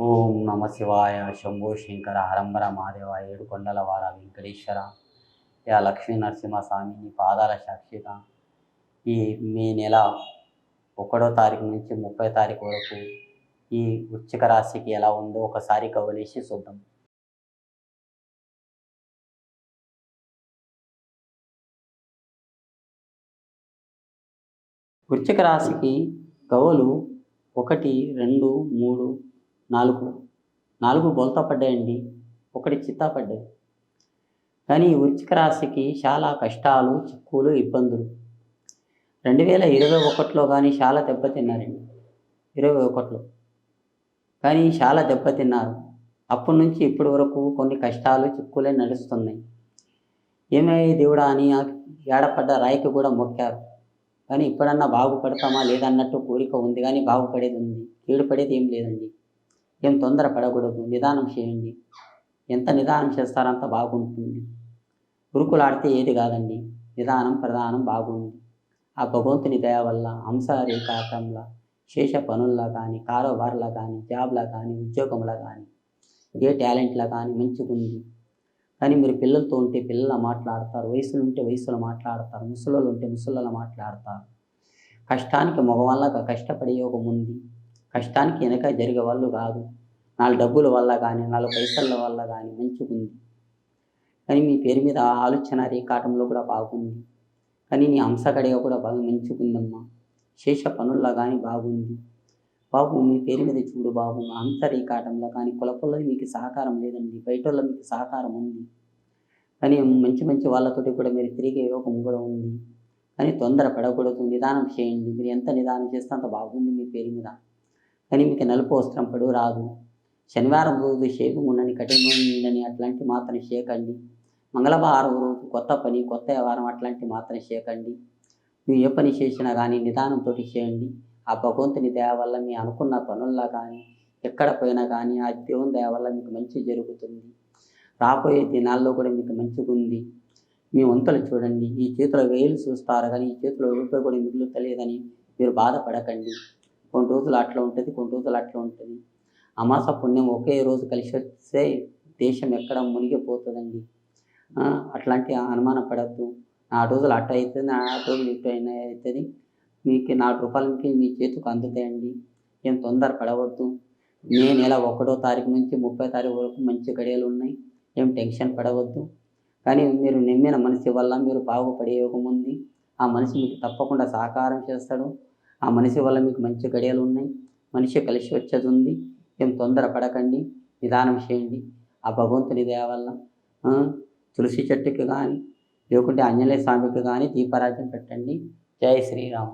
ఓం నమ శివాయ శంభో శంకర హరంబర మహాదేవ ఏడుకొండలవాడ వెంకటేశ్వర. యా లక్ష్మీ నరసింహస్వామి నీ పాదాల సాక్షిగా ఈ మే నెల ఒకటో తారీఖు నుంచి ముప్పై తారీఖు వరకు ఈ వృశ్చిక రాశికి ఎలా ఉందో ఒకసారి కవలేసి చూద్దాం. వృచ్చిక రాశికి గవలు ఒకటి రెండు మూడు నాలుగు. నాలుగు బొలత పడ్డాయండి. ఒకటి చిత్తా పడ్డాయి. కానీ వృచ్చిక రాశికి చాలా కష్టాలు చిక్కులు ఇబ్బందులు. రెండు వేల ఇరవై ఒకటిలో కానీ చాలా దెబ్బతిన్నారండి. ఇరవై ఒకటిలో. కానీ చాలా దెబ్బతిన్నారు. అప్పటి నుంచి ఇప్పటి వరకు కొన్ని కష్టాలు చిక్కులే నడుస్తున్నాయి. ఏమై దేవుడా అని ఏడపడ్డ రాయికి కూడా మొక్కారు. కానీ ఇప్పుడన్నా బాగుపడతామా లేదన్నట్టు కోరిక ఉంది. కానీ బాగుపడేది ఉంది. కీడుపడేది ఏం లేదండి. ఏం తొందర పడకూడదు నిదానం చేయండి. ఎంత నిదానం చేస్తారో అంత బాగుంటుంది. ఉరుకులాడితే ఏది కాదండి. నిదానం ప్రధానం బాగుంది. ఆ భగవంతుని దయ వల్ల హంసరేఖాటంలా శేష పనుల్లో కానీ కారోబార్లో కానీ జాబ్లో కానీ ఉద్యోగంలో కానీ ఏ టాలెంట్లో కానీ మంచిగుంది కానీ మీరు పిల్లలతో ఉంటే పిల్లల మాట్లాడతారు. వయసులు ఉంటే వయసులో మాట్లాడతారు. ముసలు ఉంటే ముసళ్ళలో మాట్లాడతారు. కష్టానికి మగవాళ్ళగా కష్టపడే యోగం ఉంది. కష్టానికి వెనక జరిగే వాళ్ళు కాదు. నాలుగు డబ్బుల వల్ల కానీ నాలుగు పైసల వల్ల కానీ మంచిగుంది. కానీ మీ పేరు మీద ఆలోచన రేఖాటంలో కూడా బాగుంది. కానీ నీ హంసకడిగా కూడా బాగా మంచుకుందమ్మా శేష పనుల్లో కానీ బాగుంది. బాబు మీ పేరు మీద చూడు బాబు మా హంస రేఖాటంలో కానీ కులపల్లో మీకు సహకారం లేదండి. బయట వాళ్ళ మీకు సహకారం ఉంది. కానీ మంచి మంచి వాళ్ళతోటి కూడా మీరు తిరిగే యోగం కూడా ఉంది. కానీ తొందర పడకూడదు. నిదానం చేయండి. మీరు ఎంత నిదానం చేస్తే అంత బాగుంది మీ పేరు మీద. కానీ మీకు నలుపు వస్త్రం పడు రాదు. శనివారం రోజు షేపు ఉండని కఠినమైన అట్లాంటి మాత్రం షేకండి మంగళవారం రోజు కొత్త పని కొత్త వ్యవహారం అట్లాంటి మాత్రం షేకండి మీరు ఏ పని చేసినా కానీ నిదానంతో చేయండి. ఆ భగవంతుని దయ వల్ల మీ అనుకున్న పనుల్లో కానీ ఎక్కడ పోయినా కానీ ఆ దేవుని దయ వల్ల మీకు మంచి జరుగుతుంది. రాబోయే దినాల్లో కూడా మీకు మంచిగా ఉంది మీ వంతులు చూడండి. ఈ చేతిలో వేలు చూస్తారు కానీ ఈ చేతిలో రూపాయి కూడా మిగులు తెలియదని మీరు బాధపడకండి. కొన్ని రోజులు అట్లా ఉంటుంది కొన్ని రోజులు అట్లా ఉంటుంది. అమాస పుణ్యం ఒకే రోజు కలిసి వస్తే దేశం ఎక్కడ మునిగిపోతుందండి. అట్లాంటి అనుమానం పడద్దు. నాలుగు రోజులు అట్ట అవుతుంది నాలుగు రోజులు ఇటు అయినా అవుతుంది మీకు నాలుగు రూపాయలకి మీ చేతికి అందుతాయండి. ఏం తొందర పడవద్దు. మే నెల ఒకటో తారీఖు నుంచి ముప్పై తారీఖు వరకు మంచి గడియలు ఉన్నాయి. ఏం టెన్షన్ పడవద్దు. కానీ మీరు నిమ్మిన మనిషి వల్ల మీరు బాగుపడే యోగం ఉంది. ఆ మనిషి మీకు తప్పకుండా సహకారం చేస్తాడు. ఆ మనిషి వల్ల మీకు మంచి గడియలు ఉన్నాయి. మనిషి కలిసి వచ్చేది ఉంది. ఏం తొందర పడకండి నిదానం చేయండి. ఆ భగవంతుని దయ వల్ల తులసి చెట్టుకి కానీ లేకుంటే ఆంజనేయ స్వామికి కానీ దీపారాజన పెట్టండి. జై శ్రీరామ్.